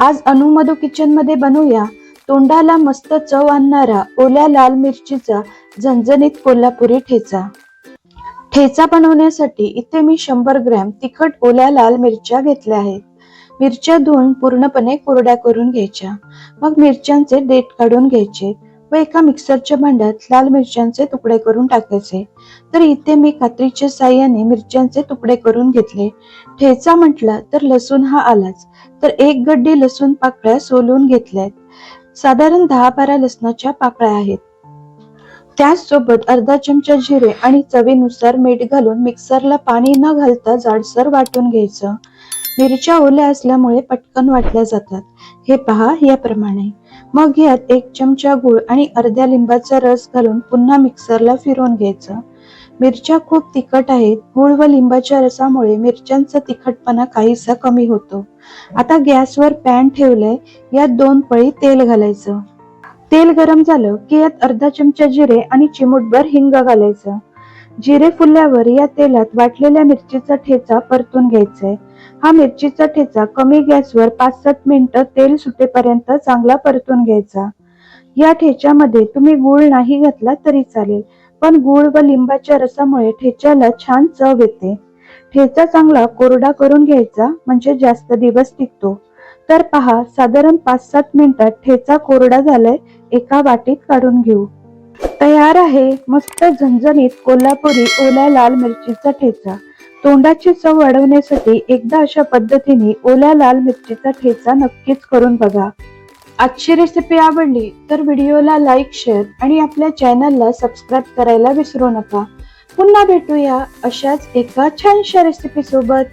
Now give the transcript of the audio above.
आज अनुमधू किचनमध्ये बनवूया तोंडाला मस्त चव आणणारा ओल्या लाल मिरचीचा झणझणीत कोल्हापुरी ठेचा. ठेचा बनवण्यासाठी इथे मी शंभर ग्रॅम तिखट ओल्या लाल मिरच्या घेतल्या आहेत. मिरच्या धुवून पूर्णपणे कोरड्या करून घ्यायच्या. मग मिरच्यांचे देठ काढून घ्यायचे. व एका मिक्सरच्या भांड्यात लाल मिरच्यांचे तुकडे करून टाकायचे. तर इथे मी कात्रीच्या साह्याने मिरच्यांचे तुकडे करून घेतले. ठेचा म्हटला तर लसूण हा आलाच. तर एक गड्डी लसूण पाकळ्या सोलून घेतल्यात. साधारण दहा बारा लसणाच्या पाकळ्या आहेत. त्याचसोबत अर्धा चमचा जिरे आणि चवीनुसार मीठ घालून मिक्सरला पाणी न घालता जाडसर वाटून घ्यायचं. मिरच्या ओल्या असल्यामुळे पटकन वाटल्या जातात. हे पहा याप्रमाणे. मग यात एक चमचा गूळ आणि अर्ध्या लिंबाचा रस घालून पुन्हा मिक्सरला फिरवून घ्यायचं. मिरच्या खूप तिखट आहेत. गूळ व लिंबाच्या रसामुळे मिरच्यांचा तिखटपणा काहीसा कमी होतो. आता गॅसवर पॅन ठेवलंय. यात दोन पळी तेल घालायचं. तेल गरम झालं की यात अर्धा चमचा जिरे आणि चिमूटभर हिंग घालायचं. जिरे फुलल्यावर या तेलात वाटलेल्या मिरचीचा ठेचा परतून घ्यायचाय. हा मिरचीचा ठेचा कमी गॅसवर पाच सात मिनिटं तेल सुटेपर्यंत चांगला परतून घ्यायचा. या ठेच्यामध्ये तुम्ही गूळ नाही घातला तरी चालेल पण गूळ व लिंबाच्या रसामुळे ठेच्याला छान चव येते. ठेचा चांगला कोरडा करून घ्यायचा म्हणजे जास्त दिवस टिकतो. तर पहा साधारण पाच सात मिनिटात ठेचा कोरडा झालाय एका वाटीत काढून घेऊ. तयार आहे. मस्त झणझणीत कोल्हापुरी ओल्या लाल मिरचीचा ठेचा. तोंडाची चव वाढवण्यासाठी एकदा अशा पद्धतीने ओल्या लाल मिरचीचा ठेचा नक्कीच करून बघा. आजची रेसिपी आवडली तर व्हिडिओला लाईक शेअर आणि आपल्या चॅनलला सबस्क्राईब करायला विसरू नका. पुन्हा भेटूया अशाच एका छानशा रेसिपी सोबत.